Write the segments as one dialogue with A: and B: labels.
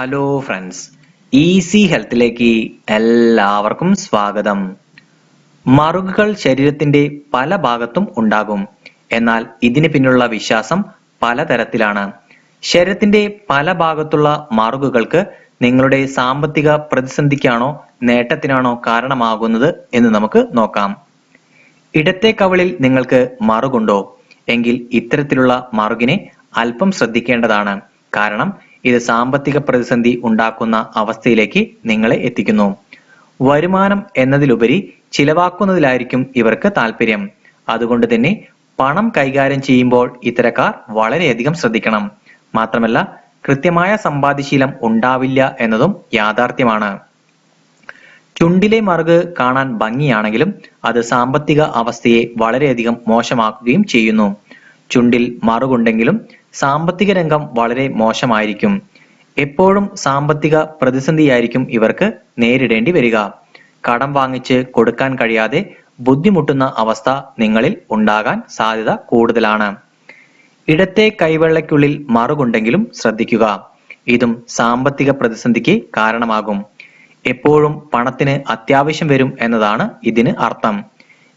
A: Hello friends easy ഹെൽത്തിലേക്ക് എല്ലാവർക്കും സ്വാഗതം. മറുകുകൾ ശരീരത്തിന്റെ പല ഭാഗത്തും ഉണ്ടാകും. എന്നാൽ ഇതിന് പിന്നിലുള്ള വിശ്വാസം പലതരത്തിലാണ്. ശരീരത്തിന്റെ പല ഭാഗത്തുള്ള മറുകുകൾക്ക് നിങ്ങളുടെ സാമ്പത്തിക പ്രതിസന്ധിക്കാണോ നേട്ടത്തിനാണോ കാരണമാകുന്നത് എന്ന് നമുക്ക് നോക്കാം. ഇടത്തെ കവളിൽ നിങ്ങൾക്ക് മറുകുണ്ടോ? എങ്കിൽ ഇത്തരത്തിലുള്ള മറുകിനെ അല്പം ശ്രദ്ധിക്കേണ്ടതാണ്. കാരണം ഇത് സാമ്പത്തിക പ്രതിസന്ധി ഉണ്ടാക്കുന്ന അവസ്ഥയിലേക്ക് നിങ്ങളെ എത്തിക്കുന്നു. വരുമാനം എന്നതിലുപരി ചിലവാക്കുന്നതിലായിരിക്കും ഇവർക്ക് താല്പര്യം അതുകൊണ്ട് തന്നെ പണം കൈകാര്യം ചെയ്യുമ്പോൾ ഇത്തരക്കാർ വളരെയധികം ശ്രദ്ധിക്കണം. മാത്രമല്ല കൃത്യമായ സമ്പാദ്യശീലം ഉണ്ടാവില്ല എന്നതും യാഥാർത്ഥ്യമാണ്. ചുണ്ടിലെ മറുക് കാണാൻ ഭംഗിയാണെങ്കിലും അത് സാമ്പത്തിക അവസ്ഥയെ വളരെയധികം മോശമാക്കുകയും ചെയ്യുന്നു. ചുണ്ടിൽ മറുകുണ്ടെങ്കിലും സാമ്പത്തിക രംഗം വളരെ മോശമായിരിക്കും. എപ്പോഴും സാമ്പത്തിക പ്രതിസന്ധിയായിരിക്കും ഇവർക്ക് നേരിടേണ്ടി വരിക. കടം വാങ്ങിച്ച് കൊടുക്കാൻ കഴിയാതെ ബുദ്ധിമുട്ടുന്ന അവസ്ഥ നിങ്ങളിൽ ഉണ്ടാകാൻ സാധ്യത കൂടുതലാണ്. ഇടത്തെ കൈവെള്ളയ്ക്കുള്ളിൽ മറുകുണ്ടെങ്കിലും ശ്രദ്ധിക്കുക. ഇതും സാമ്പത്തിക പ്രതിസന്ധിക്ക് കാരണമാകും. എപ്പോഴും പണത്തിന് അത്യാവശ്യം വരും എന്നതാണ് ഇതിന് അർത്ഥം.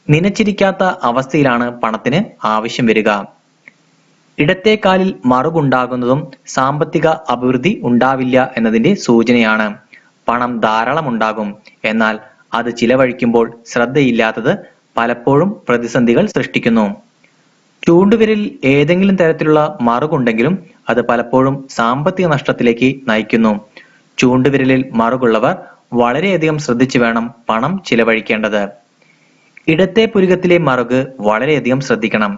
A: നനച്ചിരിക്കാത്ത അവസ്ഥയിലാണ് പണത്തിന് ആവശ്യം വരിക. ഇടത്തെ കാലിൽ മറുകുണ്ടാകുന്നതും സാമ്പത്തിക അഭിവൃദ്ധി ഉണ്ടാവില്ല എന്നതിന്റെ സൂചനയാണ്. പണം ധാരാളം ഉണ്ടാകും എന്നാൽ അത് ചിലവഴിക്കുമ്പോൾ ശ്രദ്ധയില്ലാത്തത് പലപ്പോഴും പ്രതിസന്ധികൾ സൃഷ്ടിക്കുന്നു. ചൂണ്ടുവിരലിൽ ഏതെങ്കിലും തരത്തിലുള്ള മറുകുണ്ടെങ്കിലും അത് പലപ്പോഴും സാമ്പത്തിക നഷ്ടത്തിലേക്ക് നയിക്കുന്നു. ചൂണ്ടുവിരലിൽ മറുകുള്ളവർ വളരെയധികം ശ്രദ്ധിച്ചു വേണം പണം ചിലവഴിക്കേണ്ടത്. ഇടത്തെ പുരുകത്തിലെ മറുക് വളരെയധികം ശ്രദ്ധിക്കണം.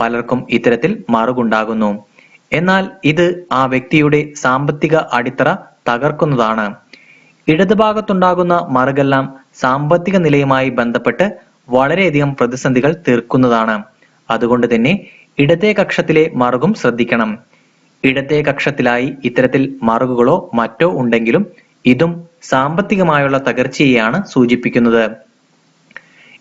A: പലർക്കും ഇത്തരത്തിൽ മറുകുണ്ടാകുന്നു എന്നാൽ ഇത് ആ വ്യക്തിയുടെ സാമ്പത്തിക അടിത്തറ തകർക്കുന്നതാണ്. ഇടതുഭാഗത്തുണ്ടാകുന്ന മറുകെല്ലാം സാമ്പത്തിക നിലയുമായി ബന്ധപ്പെട്ട് വളരെയധികം പ്രതിസന്ധികൾ തീർക്കുന്നതാണ്. അതുകൊണ്ട് തന്നെ ഇടത്തെ കക്ഷത്തിലെ മറുകും ശ്രദ്ധിക്കണം. ഇടത്തെ കക്ഷത്തിലായി ഇത്തരത്തിൽ മറുകുകളോ മറ്റോ ഉണ്ടെങ്കിലും ഇതും സാമ്പത്തികമായുള്ള തകർച്ചയെയാണ് സൂചിപ്പിക്കുന്നത്.